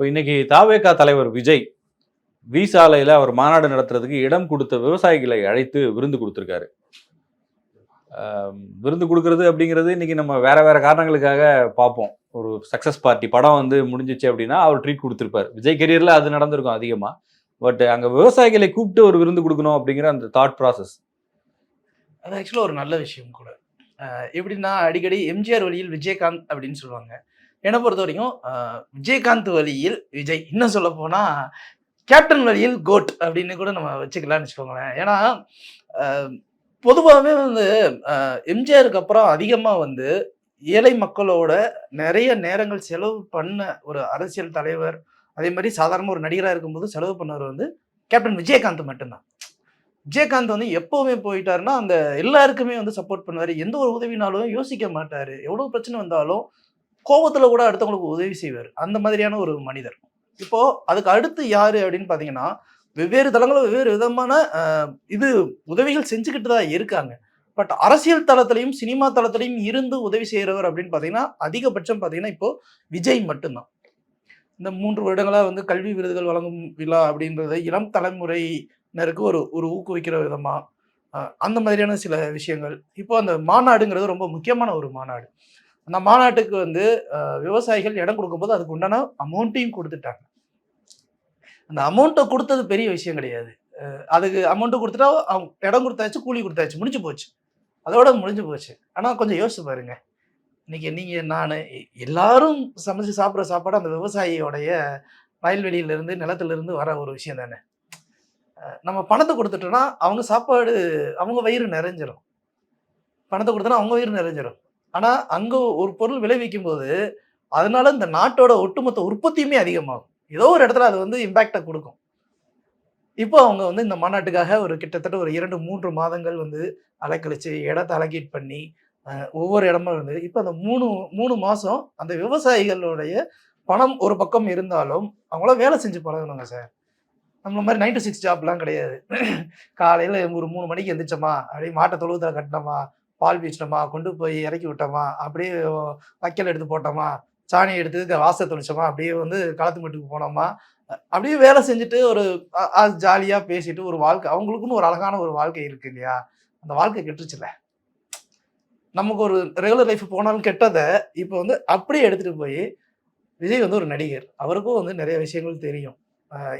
இப்போ இன்னைக்கு தாவேகா தலைவர் விஜய் வி சாலையில் அவர் மாநாடு நடத்துறதுக்கு இடம் கொடுத்த விவசாயிகளை அழைத்து விருந்து கொடுத்துருக்காரு. விருந்து கொடுக்கறது அப்படிங்கிறது இன்னைக்கு நம்ம வேற வேற காரணங்களுக்காக பார்ப்போம். ஒரு சக்ஸஸ் பார்ட்டி படம் வந்து முடிஞ்சிச்சு அப்படின்னா அவர் ட்ரீட் கொடுத்துருப்பார். விஜய் கெரியரில் அது நடந்திருக்கும் அதிகமாக பட் அங்கே விவசாயிகளை கூப்பிட்டு ஒரு விருந்து கொடுக்கணும் அப்படிங்கிற அந்த தாட் ப்ராசஸ் அது ஆக்சுவலாக ஒரு நல்ல விஷயம் கூட. எப்படின்னா அடிக்கடி எம்ஜிஆர் வழியில் விஜயகாந்த் அப்படின்னு சொல்லுவாங்க. என்னை பொறுத்த வரைக்கும் விஜயகாந்த் வழியில் விஜய். இன்னும் சொல்ல போனால் கேப்டன் வழியில் கோட் அப்படின்னு கூட நம்ம வச்சுக்கலாம்னு வச்சுக்கோங்களேன். ஏன்னா பொதுவாகவே வந்து எம்ஜிஆருக்கு அப்புறம் அதிகமாக வந்து ஏழை மக்களோட நிறைய நேரங்கள் செலவு பண்ண ஒரு அரசியல் தலைவர் அதே மாதிரி சாதாரண ஒரு நடிகராக இருக்கும்போது செலவு பண்ணவர் வந்து கேப்டன் விஜயகாந்த் மட்டும்தான். விஜயகாந்த் வந்து எப்போவுமே போயிட்டாருன்னா அந்த எல்லாருக்குமே வந்து சப்போர்ட் பண்ணுவார். எந்த ஒரு உதவினாலும் யோசிக்க மாட்டார். எவ்வளோ பிரச்சனை வந்தாலும் கோபத்தில் கூட அடுத்தவங்களுக்கு உதவி செய்வார். அந்த மாதிரியான ஒரு மனிதர். இப்போ அதுக்கு அடுத்து யாரு அப்படின்னு பார்த்தீங்கன்னா வெவ்வேறு தளங்களும் வெவ்வேறு விதமான இது உதவிகள் செஞ்சுக்கிட்டு தான் இருக்காங்க. பட் அரசியல் தளத்திலையும் சினிமா தளத்திலையும் இருந்து உதவி செய்கிறவர் அப்படின்னு பார்த்தீங்கன்னா அதிகபட்சம் பார்த்தீங்கன்னா இப்போ விஜய் மட்டும்தான். இந்த மூன்று வருடங்களாக வந்து கல்வி விருதுகள் வழங்கும் விழா அப்படின்றத இளம் தலைமுறையினருக்கு ஒரு ஒரு ஊக்குவிக்கிற விதமா அந்த மாதிரியான சில விஷயங்கள். இப்போ அந்த மாநாடுங்கிறது ரொம்ப முக்கியமான ஒரு மாநாடு. அந்த மாநாட்டுக்கு வந்து விவசாயிகள் இடம் கொடுக்கும்போது அதுக்கு உண்டான அமௌண்ட்டையும் கொடுத்துட்டாங்க. அந்த அமௌண்ட்டை கொடுத்தது பெரிய விஷயம் கிடையாது. அதுக்கு அமௌண்ட்டு கொடுத்துட்டா அவங்க இடம் கொடுத்தாச்சு கூலி கொடுத்தாச்சு முடிஞ்சு போச்சு. அதோட முடிஞ்சு போச்சு. ஆனால் கொஞ்சம் யோசிச்சு பாருங்க. இன்னைக்கு நீங்கள் நான் எல்லாரும் சமைச்சு சாப்பிட்ற சாப்பாடு அந்த விவசாயியோடைய வயல்வெளியிலேருந்து நிலத்துலேருந்து வர ஒரு விஷயம் தானே. நம்ம பணத்தை கொடுத்துட்டோம்னா அவங்க சாப்பாடு அவங்க வயிறு நிறைஞ்சிடும் பணத்தை கொடுத்தோன்னா அவங்க வயிறு நிறைஞ்சிடும் ஆனால் அங்கே ஒரு பொருள் விளைவிக்கும் போது அதனால இந்த நாட்டோட ஒட்டுமொத்த உற்பத்தியுமே அதிகமாகும். ஏதோ ஒரு இடத்துல அது வந்து இம்பேக்டை கொடுக்கும். இப்போ அவங்க வந்து இந்த மாநாட்டுக்காக ஒரு கிட்டத்தட்ட ஒரு இரண்டு மூன்று மாதங்கள் வந்து அலைக்கழிச்சு இடத்த அலகேட் பண்ணி ஒவ்வொரு இடமா இருந்து இப்போ அந்த மூணு மூணு மாதம் அந்த விவசாயிகளுடைய பணம் ஒரு பக்கம் இருந்தாலும் அவங்களாம் வேலை செஞ்சு பழகணுங்க சார். நம்மள மாதிரி நைன் டு சிக்ஸ் ஜாப்லாம் கிடையாது. காலையில் ஒரு மூணு மணிக்கு எந்திரிச்சோமா அப்படியே மாட்டை தொழுவத்தில் கட்டினோமா பால் பீச்சினோமா கொண்டு போய் இறக்கி விட்டோமா அப்படியே வைக்கல் எடுத்து போட்டோமா சாணி எடுத்து வாசல் தொளிச்சோமா அப்படியே வந்து களத்து மட்டுக்கு போனோமா அப்படியே வேலை செஞ்சுட்டு ஒரு ஜாலியாக பேசிட்டு ஒரு வாழ்க்கை. அவங்களுக்குன்னு ஒரு அழகான ஒரு வாழ்க்கை இருக்கு இல்லையா? அந்த வாழ்க்கை கெட்டுருச்சுல. நமக்கு ஒரு ரெகுலர் லைஃப் போனாலும் கெட்டதை இப்போ வந்து அப்படியே எடுத்துகிட்டு போய் விஜய் வந்து ஒரு நடிகர். அவருக்கும் வந்து நிறைய விஷயங்கள் தெரியும்.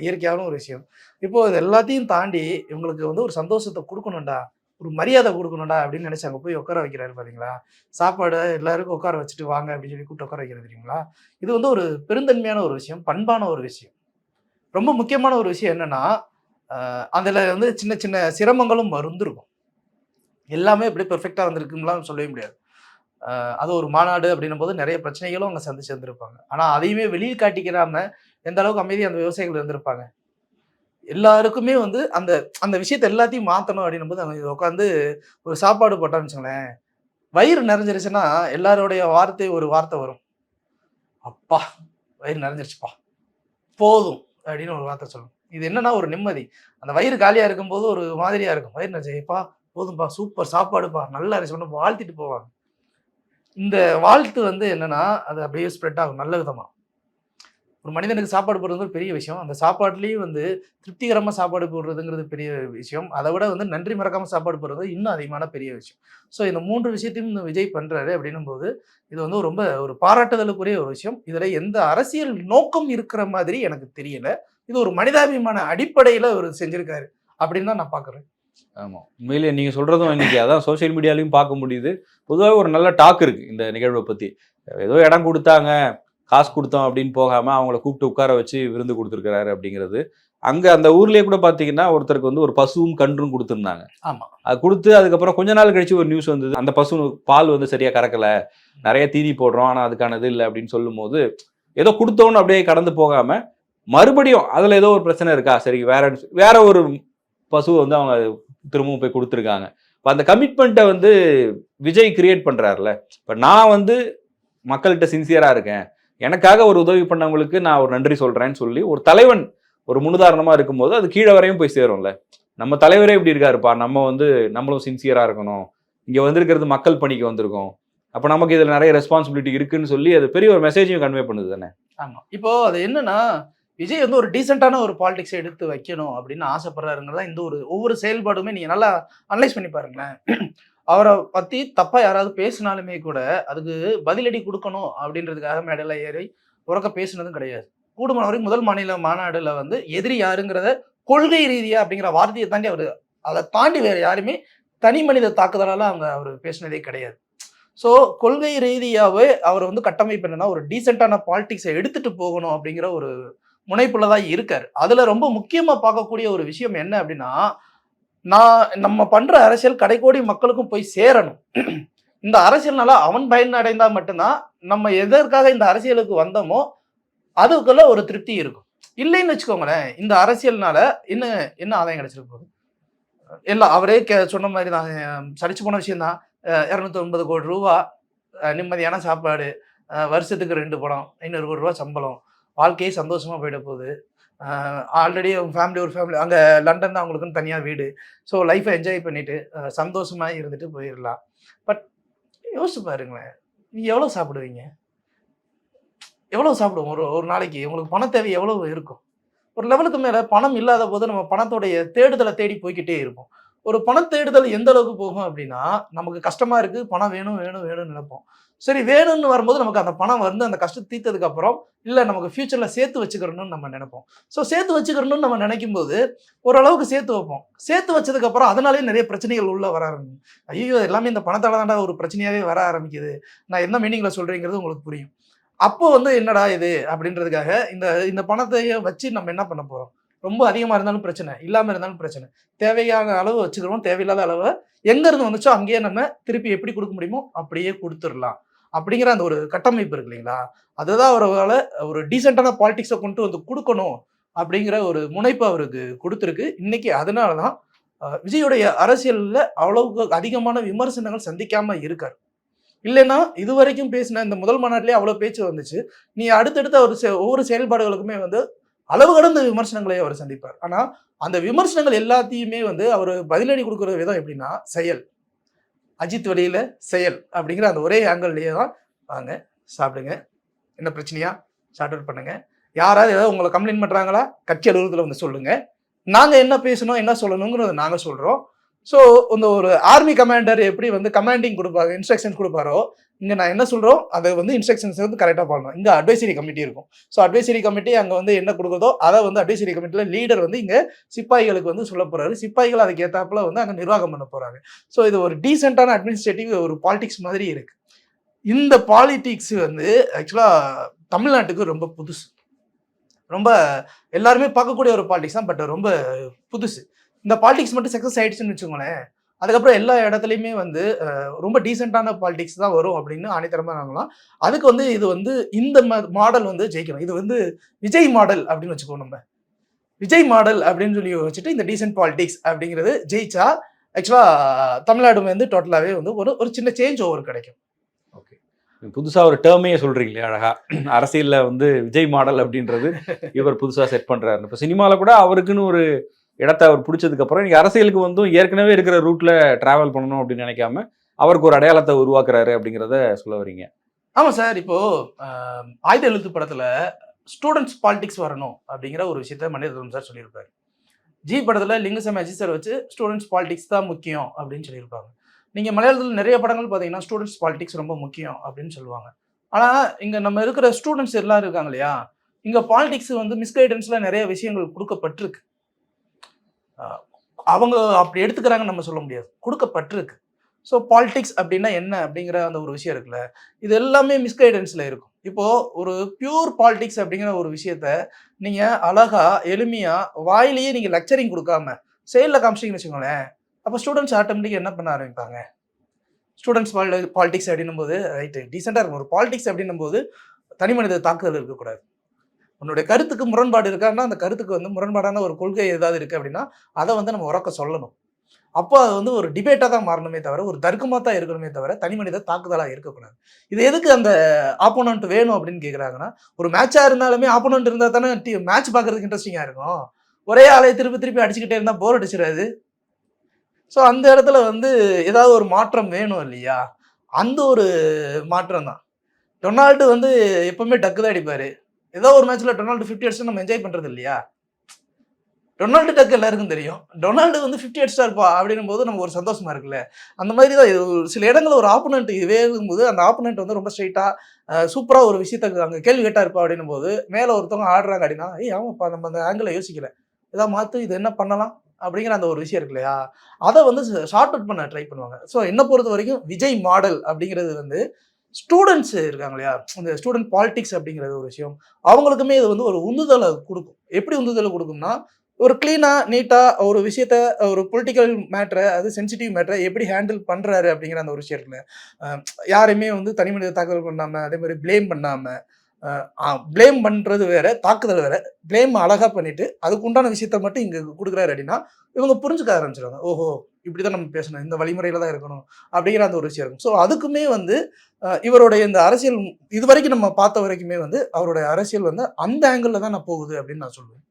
இயற்கையான ஒரு விஷயம். இப்போ இது எல்லாத்தையும் தாண்டி இவங்களுக்கு வந்து ஒரு சந்தோஷத்தை கொடுக்கணும்டா. ஒரு மரியாதை கொடுக்கணும்டா அப்படின்னு நினச்சி அங்கே போய் உட்கார வைக்கிறாரு பார்த்தீங்களா சாப்பாடு எல்லாருக்கும் உட்கார வச்சுட்டு வாங்க அப்படின்னு சொல்லி கூப்பிட்டு உட்கார வைக்கிறது தெரியுங்களா? இது வந்து ஒரு பெருந்தன்மையான ஒரு விஷயம் பண்பான ஒரு விஷயம். ரொம்ப முக்கியமான ஒரு விஷயம் என்னன்னா அதில் வந்து சின்ன சின்ன சிரமங்களும் மருந்துருக்கும். எல்லாமே இப்படி பெர்ஃபெக்டாக வந்திருக்குங்களாம் சொல்லவே முடியாது. அது ஒரு மாநாடு அப்படின்னும் போது நிறைய பிரச்சனைகளும் அவங்க சந்திச்சு வந்திருப்பாங்க. ஆனால் அதையுமே வெளியில் காட்டிக்கிறாம எந்த அளவுக்கு அமைதி அந்த விவசாயிகள் இருந்திருப்பாங்க? எல்லாருக்குமே வந்து அந்த அந்த விஷயத்தை எல்லாத்தையும் மாற்றணும் அப்படின்னும் போது அவங்க உட்காந்து ஒரு சாப்பாடு போட்டான்னு வச்சுங்களேன் வயிறு நிறைஞ்சிருச்சுன்னா எல்லாருடைய வார்த்தை ஒரு வார்த்தை வரும். அப்பா வயிறு நிறைஞ்சிருச்சுப்பா. போதும் அப்படின்னு ஒரு வார்த்தை சொல்லணும் இது என்னன்னா ஒரு நிம்மதி. அந்த வயிறு காலியா இருக்கும்போது ஒரு மாதிரியா இருக்கும். வயிறு நிறைஞ்சப்பா போதும்பா சூப்பர் சாப்பாடுப்பா நல்லா இருந்துச்சு வாழ்த்திட்டு போவாங்க. இந்த வாழ்த்து வந்து என்னன்னா அது அப்படியே ஸ்ப்ரெட் ஆகும். நல்ல விதமாக ஒரு மனிதனுக்கு சாப்பாடு போடுறது ஒரு பெரிய விஷயம். அந்த சாப்பாட்லேயும் வந்து திருப்திகரமாக சாப்பாடு போடுறதுங்கிறது பெரிய விஷயம். அதை விட வந்து நன்றி மறக்காமல் சாப்பாடு போடுறது இன்னும் அதிகமான பெரிய விஷயம். ஸோ இந்த மூன்று விஷயத்தையும் இந்த விஜய் பண்ணுறாரு அப்படின்னும் போது இது வந்து ரொம்ப ஒரு பாராட்டுதலுக்குரிய ஒரு விஷயம். இதில் எந்த அரசியல் நோக்கம் இருக்கிற மாதிரி எனக்கு தெரியல. இது ஒரு மனிதாபிமான அடிப்படையில் அவர் செஞ்சுருக்காரு அப்படின்னு தான் நான் பார்க்குறேன் ஆமாம் உண்மையிலேயே நீங்கள் சொல்கிறதும் இன்றைக்கி அதான் சோஷியல் மீடியாலையும் பார்க்க முடியுது. பொதுவாக ஒரு நல்ல டாக் இருக்குது இந்த நிகழ்வை பற்றி ஏதோ இடம் கொடுத்தாங்க காசு கொடுத்தோம் அப்படின்னு போகாமல் அவங்கள கூப்பிட்டு உட்கார வச்சு விருந்து கொடுத்துருக்காரு அப்படிங்கிறது. அங்கே அந்த ஊர்லேயே கூட பார்த்தீங்கன்னா ஒருத்தருக்கு வந்து ஒரு பசுவும் கன்றும் கொடுத்துருந்தாங்க. ஆமாம் அது கொடுத்து அதுக்கப்புறம் கொஞ்ச நாள் கழிச்சு ஒரு நியூஸ் வந்தது. அந்த பசு பால் வந்து சரியாக கறக்கலை. நிறைய தீனி போடுறோம் ஆனால் அதுக்கானது இல்லை அப்படின்னு சொல்லும்போது ஏதோ கொடுத்தோன்னு அப்படியே கடந்து போகாமல் மறுபடியும் அதில் ஏதோ ஒரு பிரச்சனை இருக்கா? சரி வேற வேற ஒரு பசுவை வந்து அவங்க திரும்பவும் போய் கொடுத்துருக்காங்க. இப்போ அந்த கமிட்மெண்ட்டை வந்து விஜய் கிரியேட் பண்ணுறாருல இப்போ நான் வந்து மக்கள்கிட்ட சின்சியராக இருக்கேன். எனக்காக ஒரு உதவி பண்ணவங்களுக்கு நான் ஒரு நன்றி சொல்கிறேன்னு சொல்லி ஒரு தலைவன் ஒரு முன்னுதாரணமாக இருக்கும்போது அது கீழே வரையும் போய் சேரும்ல. நம்ம தலைவரே இப்படி இருக்காருப்பா. நம்ம வந்து நம்மளும் சின்சியராக இருக்கணும். இங்கே வந்திருக்கிறது மக்கள் பணிக்கு வந்திருக்கோம். அப்போ நமக்கு இதில் நிறைய ரெஸ்பான்சிபிலிட்டி இருக்குன்னு சொல்லி அது பெரிய ஒரு மெசேஜையும் கன்வே பண்ணுது தானே. ஆமாம் இப்போ அது என்னன்னா விஜய் வந்து ஒரு டீசெண்டான ஒரு பாலிடிக்ஸ் எடுத்து வைக்கணும் அப்படின்னு ஆசைப்படுறாருங்கிறதா இந்த ஒரு ஒவ்வொரு செயல்பாடுமே நீங்கள் நல்லா அனலைஸ் பண்ணி பாருங்களேன். அவரை பத்தி தப்பா யாராவது பேசினாலுமே கூட அதுக்கு பதிலடி கொடுக்கணும் அப்படின்றதுக்காக மேடையில ஏறி உறக்க பேசினதும் கிடையாது. கூடுமான வரைக்கும் முதல் மாநில மாநாடுல வந்து எதிரி யாருங்கிறத கொள்கை ரீதியா அப்படிங்கிற வார்த்தையை தாண்டி அவர் அதை தாண்டி வேற யாருமே தனி மனித தாக்குதலால அவங்க அவர் பேசினதே கிடையாது. ஸோ கொள்கை ரீதியாகவே அவர் வந்து கட்டமைப்பு என்னன்னா ஒரு டீசெண்டான பாலிடிக்ஸை எடுத்துட்டு போகணும் அப்படிங்கிற ஒரு முனைப்புல தான் இருக்கார். அதுல ரொம்ப முக்கியமா பார்க்கக்கூடிய ஒரு விஷயம் என்ன அப்படின்னா நான் நம்ம பண்ற அரசியல் கடைக்கோடி மக்களுக்கும் போய் சேரணும். இந்த அரசியல்னால அவன் பயன் அடைந்தா மட்டும்தான் நம்ம எதற்காக இந்த அரசியலுக்கு வந்தோமோ அதுக்குள்ள ஒரு திருப்தி இருக்கும். இல்லைன்னு வச்சுக்கோங்களேன் இந்த அரசியல்னால என்ன என்ன ஆதாயம் கிடைச்சிருக்கு போகுது? எல்லாம் அவரே கே- சொன்ன மாதிரி தான் அஹ் போன விஷயம் தான். இரநூத்தி ஒன்பது கோடி ரூபா நிம்மதியான சாப்பாடு வருஷத்துக்கு ரெண்டு படம் ஐநூறு கோடி ரூபா சம்பளம் வாழ்க்கையே சந்தோஷமா போயிட போகுது. ஆல்ரெடி அவங்க ஃபேமிலி ஒரு ஃபேமிலி அங்கே லண்டன் தான் அவங்களுக்குன்னு தனியாக வீடு. ஸோ லைஃப்பை என்ஜாய் பண்ணிவிட்டு சந்தோஷமாக இருந்துட்டு போயிடலாம் பட் யோசிச்சு பாருங்களேன். நீங்கள் எவ்வளோ சாப்பிடுவீங்க? எவ்வளோ சாப்பிடுவோம்? ஒரு ஒரு நாளைக்கு உங்களுக்கு பண தேவை எவ்வளோ இருக்கும்? ஒரு லெவலுக்கு மேலே பணம் இல்லாத போது நம்ம பணத்தோடைய தேடுதலை தேடி போய்க்கிட்டே இருப்போம். ஒரு பணம் தேடுதல் எந்த அளவுக்கு போகும் அப்படின்னா நமக்கு கஷ்டமா இருக்கு பணம் வேணும் வேணும் வேணும்னு நினைப்போம். சரி வேணும்னு வரும்போது நமக்கு அந்த பணம் வந்து அந்த கஷ்டம் தீர்த்ததுக்கு அப்புறம் இல்லை நமக்கு ஃபியூச்சரில் சேர்த்து வச்சுக்கிறணும்னு நம்ம நினைப்போம். ஸோ சேர்த்து வச்சுக்கிறணும்னு நம்ம நினைக்கும் போது ஓரளவுக்கு சேர்த்து வைப்போம். சேர்த்து வச்சதுக்கு அப்புறம் அதனாலேயே நிறைய பிரச்சனைகள் உள்ளே வர ஆரம்பிக்கும். ஐயோ எல்லாமே இந்த பணத்தால தாண்டா ஒரு பிரச்சனையாகவே வர ஆரம்பிக்குது. நான் என்ன மீனிங்கில் சொல்கிறேங்கிறது உங்களுக்கு புரியும். அப்போ வந்து என்னடா இது அப்படின்றதுக்காக இந்த இந்த பணத்தையே வச்சு நம்ம என்ன பண்ண போகிறோம் ரொம்ப அதிகமாக இருந்தாலும் பிரச்சனை இல்லாமல் இருந்தாலும் பிரச்சனை. தேவையான அளவு வச்சுக்கிறோம் தேவையில்லாத அளவை. எங்கே இருந்து வந்துச்சோ அங்கேயே நம்ம திருப்பி எப்படி கொடுக்க முடியுமோ அப்படியே கொடுத்துடலாம். அப்படிங்கிற அந்த ஒரு கட்டமைப்பு இருக்கு இல்லைங்களா? அதுதான் அவரால் ஒரு டீசெண்டான பாலிடிக்ஸை கொண்டு வந்து கொடுக்கணும் அப்படிங்கிற ஒரு முனைப்பு அவருக்கு கொடுத்துருக்கு. இன்னைக்கு அதனால தான் விஜயுடைய அரசியலில் அவ்வளவுக்கு அதிகமான விமர்சனங்கள் சந்திக்காம இருக்காரு. இல்லைன்னா இது வரைக்கும் பேசின இந்த முதல் மாநாட்டிலே அவ்வளோ பேச்சு வந்துச்சு. நீ அடுத்தடுத்த ஒரு செ- ஒவ்வொரு செயல்பாடுகளுக்குமே வந்து அளவு கடந்த விமர்சனங்களை அவர் சந்திப்பார். ஆனால் அந்த விமர்சனங்கள் எல்லாத்தையுமே வந்து அவர் பதிலடி கொடுக்குற விதம் எப்படின்னா செயல். அஜித் வழியில் செயல் அப்படிங்கிற அந்த ஒரே ஆங்கிள்லேயே தான் வாங்க சாப்பிடுங்க. என்ன பிரச்சனையா? ஷார்ட் அவுட் பண்ணுங்க. யாராவது ஏதாவது உங்களை கம்ப்ளைண்ட் பண்ணுறாங்களா கட்சி அலுவலகத்தில் வந்து சொல்லுங்கள் நாங்கள் என்ன பேசணும் என்ன சொல்லணுங்கிறத நாங்கள் சொல்கிறோம் ஸோ இந்த ஒரு ஆர்மி கமாண்டர் எப்படி வந்து கமாண்டிங் கொடுப்பாரு இன்ஸ்ட்ரக்ஷன்ஸ் கொடுப்பாரோ இங்கே நான் என்ன சொல்கிறோம் அதை வந்து இன்ஸ்ட்ரக்ஷன்ஸ் வந்து கரெக்டாக பண்ணணும். இங்கே அட்வைசரி கமிட்டி இருக்கும். ஸோ அட்வைசரி கமிட்டி அங்கே வந்து என்ன கொடுக்குதோ அதை வந்து அட்வைசரி கமிட்டியில் லீடர் வந்து இங்கே சிப்பாய்களுக்கு வந்து சொல்ல போகிறாரு சிப்பாய்கள் அதுக்கு ஏத்தாப்புல வந்து அங்கே நிர்வாகம் பண்ண போகிறாங்க ஸோ இது ஒரு டீசெண்டான அட்மினிஸ்ட்ரேட்டிவ் ஒரு பாலிடிக்ஸ் மாதிரி இருக்குது இந்த பாலிடிக்ஸ் வந்து ஆக்சுவலாக தமிழ்நாட்டுக்கு ரொம்ப புதுசு. ரொம்ப எல்லாருமே பார்க்கக்கூடிய ஒரு பாலிடிக்ஸ் தான் பட் ரொம்ப புதுசு. இந்த பாலிடிக்ஸ் மட்டும் சக்ஸஸ் ஆயிடுச்சுன்னு வச்சுக்கோங்களேன். அதுக்கப்புறம் எல்லா இடத்துலையுமே வந்து ரொம்ப டீசெண்டான பாலிடிக்ஸ் தான் வரும் அப்படின்னு அனைத்தரமாக நாங்களாம் அதுக்கு வந்து இது வந்து இந்த மாடல் வந்து ஜெயிக்கணும். இது வந்து விஜய் மாடல் அப்படின்னு வச்சுக்கோ நம்ம. விஜய் மாடல் அப்படின்னு சொல்லி வச்சுட்டு இந்த டீசென்ட் பாலிடிக்ஸ் அப்படிங்கிறது ஜெயிச்சா ஆக்சுவலாக தமிழ்நாடு வந்து டோட்டலாகவே வந்து ஒரு ஒரு சின்ன சேஞ்ச் ஓவர் கிடைக்கும். ஓகே புதுசா ஒரு டேர்மே சொல்றீங்களே அழகா? அரசியல்ல வந்து விஜய் மாடல் அப்படின்றது இவர் புதுசா செட் பண்றாரு இப்ப சினிமால கூட அவருக்குன்னு ஒரு இடத்த அவர் பிடிச்சதுக்கப்புறம் இன்றைக்கி அரசியலுக்கு வந்தும் ஏற்கனவே இருக்கிற ரூட்டில் ட்ராவல் பண்ணணும் அப்படின்னு நினைக்காம அவருக்கு ஒரு அடையாளத்தை உருவாக்குறாரு அப்படிங்கிறத சொல்ல வரீங்க. ஆமாம் சார் இப்போது ஆயுத எழுத்து படத்தில் ஸ்டூடெண்ட்ஸ் பாலிடிக்ஸ் வரணும் அப்படிங்கிற ஒரு விஷயத்த மணிரத்னம் சார் சொல்லியிருப்பார். ஜி படத்தில் லிங்கசம் அஜித் சார் வச்சு ஸ்டூடெண்ட்ஸ் பாலிடிக்ஸ் தான் முக்கியம் அப்படின்னு சொல்லியிருப்பாங்க. நீங்கள் மலையாளத்தில் நிறைய படங்கள் பார்த்தீங்கன்னா ஸ்டூடெண்ட்ஸ் பாலிடிக்ஸ் ரொம்ப முக்கியம் அப்படின்னு சொல்லுவாங்க. ஆனால் இங்கே நம்ம இருக்கிற ஸ்டூடெண்ட்ஸ் எல்லாம் இருக்காங்க இல்லையா? இங்கே பாலிடிக்ஸ் வந்து மிஸ்கைடன்ஸில் நிறைய விஷயங்கள் கொடுக்கப்பட்டிருக்கு. அவங்க அப்படி எடுத்துக்கிறாங்கன்னு நம்ம சொல்ல முடியாது. கொடுக்கப்பட்டிருக்கு. ஸோ பாலிடிக்ஸ் அப்படின்னா என்ன அப்படிங்கிற அந்த ஒரு விஷயம் இருக்குல்ல இது எல்லாமே மிஸ்கைடன்ஸில் இருக்கும். இப்போது ஒரு பியூர் பாலிடிக்ஸ் அப்படிங்கிற ஒரு விஷயத்த நீங்கள் அழகாக எளிமையாக வாயிலேயே நீங்கள் லெக்சரிங் கொடுக்காம செயலில் காமிச்சிங்கன்னு வச்சுக்கோங்களேன் அப்போ ஸ்டூடெண்ட்ஸ் ஆட்டோமேட்டிக் என்ன பண்ண ஆரம்பிப்பாங்க? ஸ்டூடெண்ட்ஸ் பாலிடிக்ஸ் அப்படின்னும் போது ரைட்டு டீசெண்டாக இருக்கும். ஒரு பாலிடிக்ஸ் அப்படின்னும் போது தனி மனித தாக்குதல் இருக்கக்கூடாது. உன்னுடைய கருத்துக்கு முரண்பாடு இருக்கான்னா அந்த கருத்துக்கு வந்து முரண்பாடான ஒரு கொள்கை ஏதாவது இருக்குது அப்படின்னா அதை வந்து நம்ம உறக்க சொல்லணும். அப்போ அது வந்து ஒரு டிபேட்டாக தான் மாறணுமே தவிர ஒரு தர்க்கமாக தான் இருக்கணுமே தவிர தனி மனித தாக்குதலாக இருக்கக்கூடாது. இது எதுக்கு அந்த ஆப்போனண்ட் வேணும் அப்படின்னு கேட்குறாங்கன்னா ஒரு மேட்சாக இருந்தாலுமே ஆப்போனண்ட் இருந்தால் தானே மேட்ச் பார்க்குறதுக்கு இன்ட்ரெஸ்டிங்காக இருக்கும். ஒரே ஆலையை திருப்பி திருப்பி அடிச்சுக்கிட்டே இருந்தால் போர் அடிச்சிடாது. ஸோ அந்த இடத்துல வந்து ஏதாவது ஒரு மாற்றம் வேணும் இல்லையா? அந்த ஒரு மாற்றம் தான். டொனால்டு வந்து எப்பவுமே டக்கு தான் அடிப்பார். ஏதோ ஒரு மேட்ச்ல டொனால்டு ஃபிஃப்டி அடிச்சு நம்ம என்ஜாய் பண்றது இல்லையா? டொனால்டு டக்கு எல்லாருக்கும் தெரியும். டொனால்டு வந்து ஃபிஃப்டி அடிச்சா இருப்பா அப்படின்னும் போது நமக்கு ஒரு சந்தோஷமா இருக்குல்ல? அந்த மாதிரி தான் ஒரு சில இடங்களில் ஒரு ஆப்போனண்ட் இதுவே இருக்கும்போது அந்த ஆப்போனண்ட் வந்து ரொம்ப ஸ்ட்ரைட்டா சூப்பரா ஒரு விஷயத்த அங்கே கேள்வி கேட்டா இருப்பா அப்படின்னும் போது மேலே ஒருத்தவங்க ஆடுறாங்க அப்படின்னா ஏய் ஆமாப்பா நம்ம அந்த ஆங்கிளை யோசிக்கல. ஏதாவது மாத்து இது என்ன பண்ணலாம்? அப்படிங்கிற அந்த ஒரு விஷயம் இருக்கு இல்லையா? அதை வந்து ஷார்ட் அவுட் பண்ண ட்ரை பண்ணுவாங்க. ஸோ என்ன பொறுத்த வரைக்கும் விஜய் மாடல் அப்படிங்கிறது வந்து ஸ்டூடெண்ட்ஸ் இருக்காங்க இல்லையா இந்த ஸ்டூடெண்ட் பாலிடிக்ஸ் அப்படிங்கிறது ஒரு விஷயம். அவங்களுக்குமே இது வந்து ஒரு உந்துதலை கொடுக்கும். எப்படி உந்துதலை கொடுக்கும்னா ஒரு க்ளீனாக நீட்டாக ஒரு விஷயத்த ஒரு பொலிட்டிக்கல் மேட்ரை அது சென்சிட்டிவ் மேட்ரை எப்படி ஹேண்டில் பண்ணுறாரு அப்படிங்கிற அந்த ஒரு விஷயம் யாரையுமே வந்து தனி மனித தாக்குதல் பண்ணாமல் அதே மாதிரி ப்ளேம் பண்ணாமல் ப்ளேம் பண்ணுறது வேற தாக்குதல் வேற ப்ளேம் அழகாக பண்ணிட்டு அதுக்கு உண்டான விஷயத்த மட்டும் இங்கே கொடுக்குறாரு அப்படின்னா இவங்க புரிஞ்சுக்க ஆரம்பிச்சிருவாங்க. ஓஹோ இப்படி தான் நம்ம பேசணும் இந்த வழிமுறையில் தான் இருக்கணும் அப்படிங்கிற அந்த ஒரு விஷயம் இருக்கும். ஸோ அதுக்குமே வந்து இவருடைய இந்த அரசியல் இது வரைக்கும் நம்ம பார்த்த வரைக்குமே வந்து அவருடைய அரசியல் வந்து அந்த ஆங்கிளில் தான் நான் போகுது அப்படின்னு நான் சொல்லுவேன்